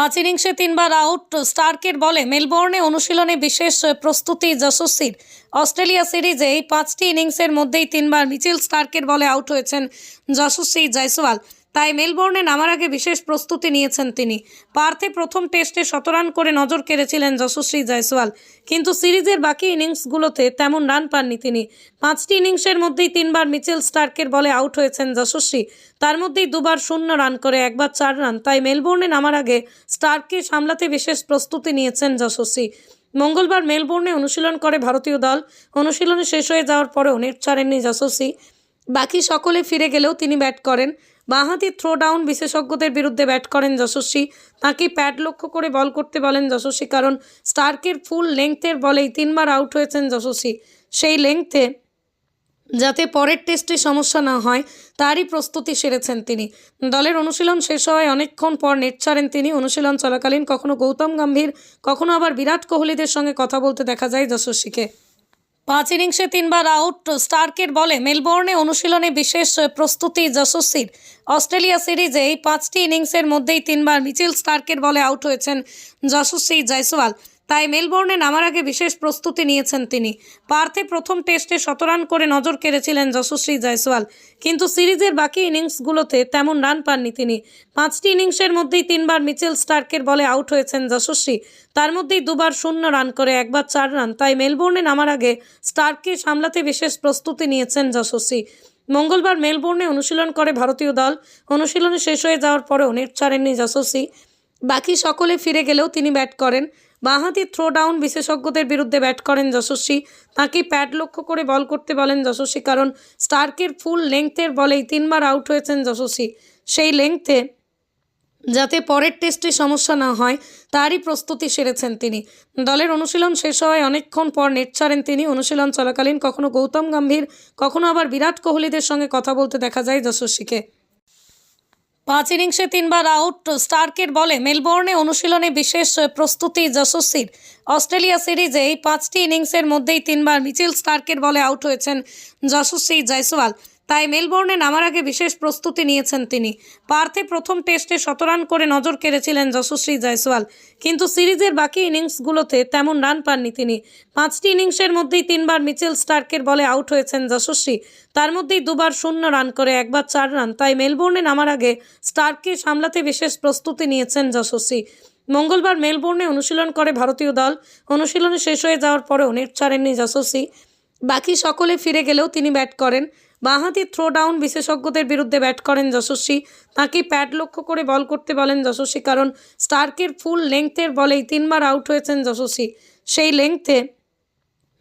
পাঁচ ইনিংসে তিনবার আউট স্টার্কের বলে মেলবোর্নে অনুশীলনে বিশেষ প্রস্তুতি যশস্বীর। অস্ট্রেলিয়া সিরিজে এই পাঁচটি ইনিংসের মধ্যেই তিনবার মিচেল স্টার্কের বলে আউট হয়েছেন যশস্বী জয়সওয়াল। তাই মেলবোর্নে নামার আগে বিশেষ প্রস্তুতি নিয়েছেন তিনি। পার্থে প্রথম টেস্টে শতরান করে নজর কেড়েছিলেন যশস্বী জয়সওয়াল, কিন্তু সিরিজের বাকি ইনিংসগুলোতে তেমন রান পাননি তিনি। পাঁচটি ইনিংসের মধ্যেই তিনবার মিচেল স্টার্কের বলে আউট হয়েছেন যশস্বী। তার মধ্যেই দুবার শূন্য রান করে একবার চার রান। তাই মেলবোর্নে নামার আগে স্টার্ককে সামলাতে বিশেষ প্রস্তুতি নিয়েছেন যশস্বী। মঙ্গলবার মেলবোর্নে অনুশীলন করে ভারতীয় দল। অনুশীলনে শেষ হয়ে যাওয়ার পরেও নেট ছাড়েননি যশস্বী। বাকি সকলে ফিরে গেলেও তিনি ব্যাট করেন। বাঁহাতি থ্রো ডাউন বিশেষজ্ঞদের বিরুদ্ধে ব্যাট করেন যশস্বী। তাকে প্যাড লক্ষ্য করে বল করতে বলেন যশস্বী, কারণ স্টার্কের ফুল লেংথের বলেই তিনবার আউট হয়েছেন যশস্বী। সেই লেংথে যাতে পরের টেস্টে সমস্যা না হয়, তারই প্রস্তুতি সেরেছেন তিনি। দলের অনুশীলন শেষ হওয়ায় অনেকক্ষণ পর নেট ছাড়েন তিনি। অনুশীলন চলাকালীন কখনো গৌতম গম্ভীর, কখনো আবার বিরাট কোহলিদের সঙ্গে কথা বলতে দেখা যায় যশস্বীকে। পাঁচ ইনিংসে তিনবার আউট, স্টার্কের বলে মেলবোর্নে অনুশীলনে বিশেষ প্রস্তুতি যশস্বীর। অস্ট্রেলিয়া সিরিজে এই পাঁচটি ইনিংসের মধ্যেই তিনবার মিচেল স্টার্কের বলে আউট হয়েছেন যশস্বী জয়সওয়াল। তাই মেলবোর্নে নামার আগে বিশেষ প্রস্তুতি নিয়েছেন তিনি। পার্থে প্রথম টেস্টে শতরান করে নজর কেড়েছিলেন যশস্বী জয়সওয়াল, কিন্তু সিরিজের বাকি ইনিংসগুলোতে তেমন রান পাননি তিনি। পাঁচটি ইনিংসের মধ্যেই তিনবার মিচেল স্টার্কের বলে আউট হয়েছেন যশস্বী তার মধ্যেই দুবার শূন্য রান করে একবার চার রান। তাই মেলবোর্নে নামার আগে স্টার্ককে সামলাতে বিশেষ প্রস্তুতি নিয়েছেন যশস্বী মঙ্গলবার মেলবোর্নে অনুশীলন করে ভারতীয় দল। অনুশীলনে শেষ হয়ে যাওয়ার পরেও নেট ছাড়েননি যশস্বী বাকি সকলে ফিরে গেলেও তিনি ব্যাট করেন। বাঁহাতি থ্রো ডাউন বিশেষজ্ঞদের বিরুদ্ধে ব্যাট করেন যশস্বী। তাকে প্যাড লক্ষ্য করে বল করতে বলেন যশস্বী, কারণ স্টার্কের ফুল লেংথের বলেই তিনবার আউট হয়েছেন যশস্বী। সেই লেংথে যাতে পরের টেস্টে সমস্যা না হয়, তারই প্রস্তুতি সেরেছেন তিনি। দলের অনুশীলন শেষ হওয়ায় অনেকক্ষণ পর নেট ছাড়েন তিনি। অনুশীলন চলাকালীন কখনো গৌতম গম্ভীর, কখনো আবার বিরাট কোহলিদের সঙ্গে কথা বলতে দেখা যায় যশস্বীকে। পাঁচ ইনিংসে তিনবার আউট, স্টার্কের বলে মেলবোর্নে অনুশীলনে বিশেষ প্রস্তুতি যশস্বীর। অস্ট্রেলিয়া সিরিজে এই পাঁচটি ইনিংসের মধ্যেই তিনবার মিচেল স্টার্কের বলে আউট হয়েছেন যশস্বী জয়সওয়াল। তাই মেলবোর্নে নামার আগে বিশেষ প্রস্তুতি নিয়েছেন তিনি। পার্থে প্রথম টেস্টে শতরান করে নজর কেড়েছিলেন যশস্বী জয়সওয়াল, কিন্তু সিরিজের বাকি ইনিংসগুলোতে তেমন রান পাননি তিনি। পাঁচটি ইনিংসের মধ্যেই তিনবার মিচেল স্টার্কের বলে আউট হয়েছেন যশস্বী। তার মধ্যেই দুবার শূন্য রান করে একবার চার রান। তাই মেলবোর্নে নামার আগে স্টার্ককে সামলাতে বিশেষ প্রস্তুতি নিয়েছেন যশস্বী। মঙ্গলবার মেলবোর্নে অনুশীলন করে ভারতীয় দল। অনুশীলনে শেষ হয়ে যাওয়ার পরেও নেট ছাড়েননি যশস্বী। বাকি সকলে ফিরে গেলেও তিনি ব্যাট করেন। বাঁহাতি থ্রো ডাউন বিশেষজ্ঞদের বিরুদ্ধে ব্যাট করেন যশস্বী। তাকে প্যাড লক্ষ্য করে বল করতে বলেন যশস্বী, কারণ স্টার্কের ফুল লেংথের বলেই তিনবার আউট হয়েছেন যশস্বী। সেই লেংথে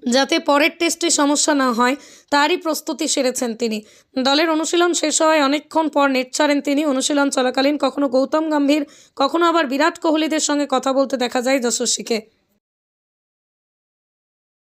যাতে পরের টেস্টে সমস্যা না হয়, তারই প্রস্তুতি সেরেছেন তিনি। দলের অনুশীলন শেষ হওয়ায় অনেকক্ষণ পর নেট ছাড়েন তিনি। অনুশীলন চলাকালীন কখনো গৌতম গম্ভীর, কখনো আবার বিরাট কোহলিদের সঙ্গে কথা বলতে দেখা যায় যশস্বীকে।